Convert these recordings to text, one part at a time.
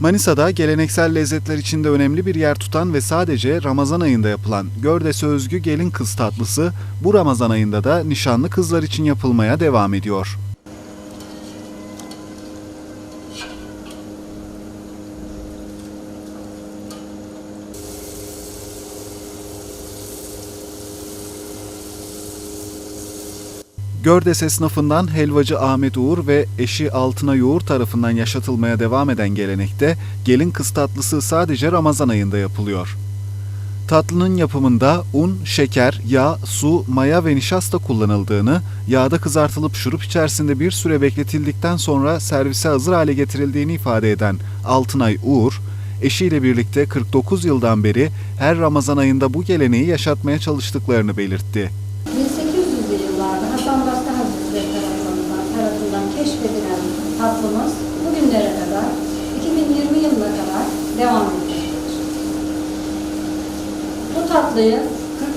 Manisa'da geleneksel lezzetler içinde önemli bir yer tutan ve sadece Ramazan ayında yapılan Gördes'e özgü gelin kız tatlısı bu Ramazan ayında da nişanlı kızlar için yapılmaya devam ediyor. Gördes esnafından helvacı Ahmet Uğur ve eşi Altına Yoğur tarafından yaşatılmaya devam eden gelenekte gelin kız tatlısı sadece Ramazan ayında yapılıyor. Tatlının yapımında un, şeker, yağ, su, maya ve nişasta kullanıldığını, yağda kızartılıp şurup içerisinde bir süre bekletildikten sonra servise hazır hale getirildiğini ifade eden Altınay Uğur, eşiyle birlikte 49 yıldan beri her Ramazan ayında bu geleneği yaşatmaya çalıştıklarını belirtti. Tatlımız bugünlere kadar 2020 yılına kadar devam etmektedir. Bu tatlıyı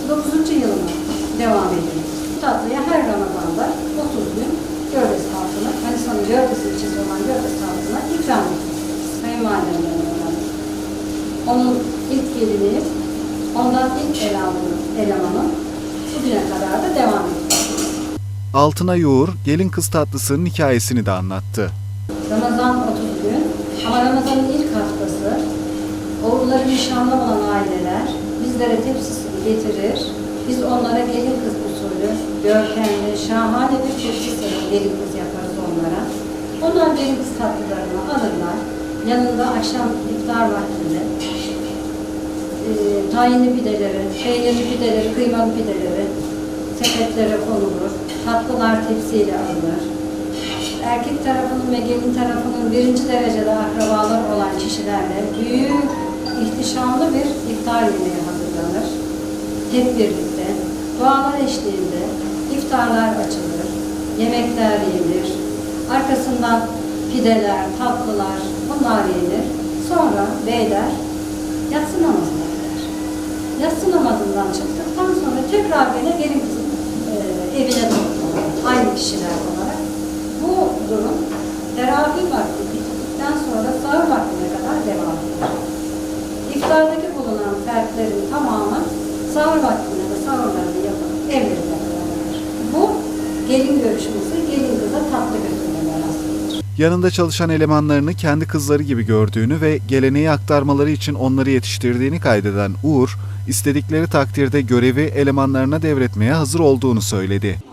49. yılına devam ediyoruz. Bu tatlıyı her Ramazan'da 30 gün Gördes halkına, Manisa'nın Gördes ilçesi olan Gördes halkına ikram ediyoruz. Kayınvalidemden öğrendim. Onun ilk gelini, ondan ilk el aldığım elemanın bugüne kadar da devam ediyor. Altına Yoğur, gelin kız tatlısının hikayesini de anlattı. Ramazan 30 gün ama Ramazan'ın ilk haftası oğulları nişanlı olan aileler bizlere tepsisini getirir. Biz onlara gelin kız usulü, görkemli, şahane bir tepsi serip gelin kız yaparız onlara. Onlar gelin kız tatlılarını alırlar. Yanında akşam iftar vaktinde e, tahinli pideleri, peynirli pideleri, kıymalı pideleri sepetlere konulur. Tatlılar tepsiyle alınır. Erkek tarafının ve gelin tarafının birinci derecede akrabalar olan kişilerle büyük, ihtişamlı bir iftar yemeği hazırlanır. Hep birlikte, dualar eşliğinde iftarlar açılır, yemekler yenir. Arkasından pideler, tatlılar bunlar yenir. Sonra beyler yatsı namazına gider. Yatsı namazından çıktıktan sonra tekrar yine gelin vakti bittikten sonra sahur vaktine kadar devam eder. İftardaki bulunan fertlerin tamamı sahur vaktinde de sahurlarını yapıp evlerine dönerler. Bu gelin görüşmesi, gelin kıza tatlı götürme merasimidir. Yanında çalışan elemanlarını kendi kızları gibi gördüğünü ve geleneği aktarmaları için onları yetiştirdiğini kaydeden Uğur, istedikleri takdirde görevi elemanlarına devretmeye hazır olduğunu söyledi.